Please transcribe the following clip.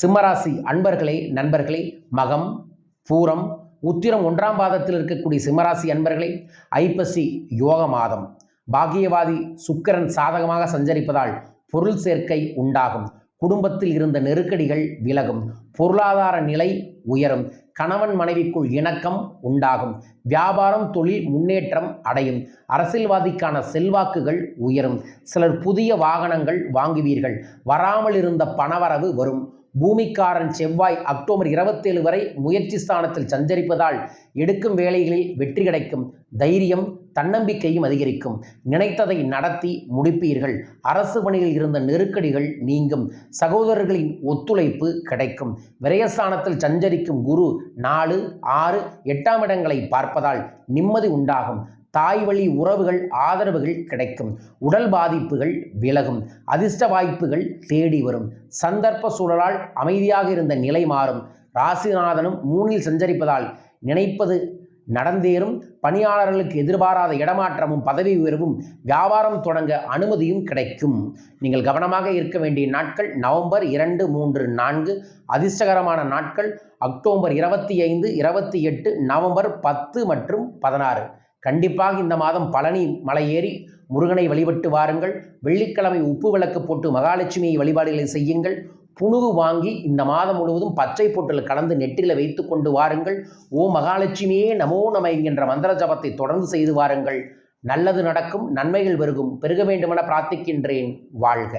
சிம்மராசி அன்பர்களே நண்பர்களே மகம் பூரம் உத்திரம் ஒன்றாம் பாதத்தில் இருக்கக்கூடிய சிம்மராசி அன்பர்களே ஐப்பசி யோக மாதம். பாகியவாதி சுக்கிரன் சாதகமாக சஞ்சரிப்பதால் பொருள் சேர்க்கை உண்டாகும். குடும்பத்தில் இருந்த நெருக்கடிகள் விலகும். பொருளாதார நிலை உயரும். கணவன் மனைவிக்குள் இணக்கம் உண்டாகும். வியாபாரம் தொழில் முன்னேற்றம் அடையும். அரசியல்வாதிக்கான செல்வாக்குகள் உயரும். சிலர் புதிய வாகனங்கள் வாங்குவீர்கள். வராமல் இருந்த பணவரவு வரும். பூமிக்காரன் செவ்வாய் அக்டோபர் இருபத்தேழு வரை முயற்சி ஸ்தானத்தில் சஞ்சரிப்பதால் எடுக்கும் வேலைகளில் வெற்றி கிடைக்கும். தைரியம் தன்னம்பிக்கையும் அதிகரிக்கும். நினைத்ததை நடத்தி முடிப்பீர்கள். அரசு பணியில் இருந்த நெருக்கடிகள் நீங்கும். சகோதரர்களின் ஒத்துழைப்பு கிடைக்கும். விரயஸ்தானத்தில் சஞ்சரிக்கும் குரு நாலு ஆறு எட்டாம் இடங்களை பார்ப்பதால் நிம்மதி உண்டாகும். தாய் வழி உறவுகள் ஆதரவுகள் கிடைக்கும். உடல் பாதிப்புகள் விலகும். அதிர்ஷ்ட வாய்ப்புகள் தேடி வரும். சந்தர்ப்ப சூழலால் அமைதியாக இருந்த நிலை மாறும். ராசிநாதனும் மூனில் சஞ்சரிப்பதால் நினைப்பது நடந்தேறும். பணியாளர்களுக்கு எதிர்பாராத இடமாற்றமும் பதவி உயர்வும் வியாபாரம் தொடங்க அனுமதியும் கிடைக்கும். நீங்கள் கவனமாக இருக்க வேண்டிய நாட்கள் நவம்பர் இரண்டு மூன்று நான்கு. அதிர்ஷ்டகரமான நாட்கள் அக்டோபர் இருபத்தி ஐந்து இருபத்தி எட்டு நவம்பர் பத்து மற்றும் பதினாறு. கண்டிப்பாக இந்த மாதம் பழனி மலை ஏறி முருகனை வழிபட்டு வாருங்கள். வெள்ளிக்கிழமை உப்பு விளக்கு போட்டு மகாலட்சுமியை வழிபாடுகளை செய்யுங்கள். புணுகு வாங்கி இந்த மாதம் முழுவதும் பச்சை பொட்டில் கலந்து நெற்றில வைத்து கொண்டு வாருங்கள். ஓ மகாலட்சுமியே நமோ நம என்கின்ற மந்திர ஜபத்தை தொடர்ந்து செய்து வாருங்கள். நல்லது நடக்கும் நன்மைகள் பெருகும். பெருக வேண்டுமென பிரார்த்திக்கின்றேன். வாழ்க.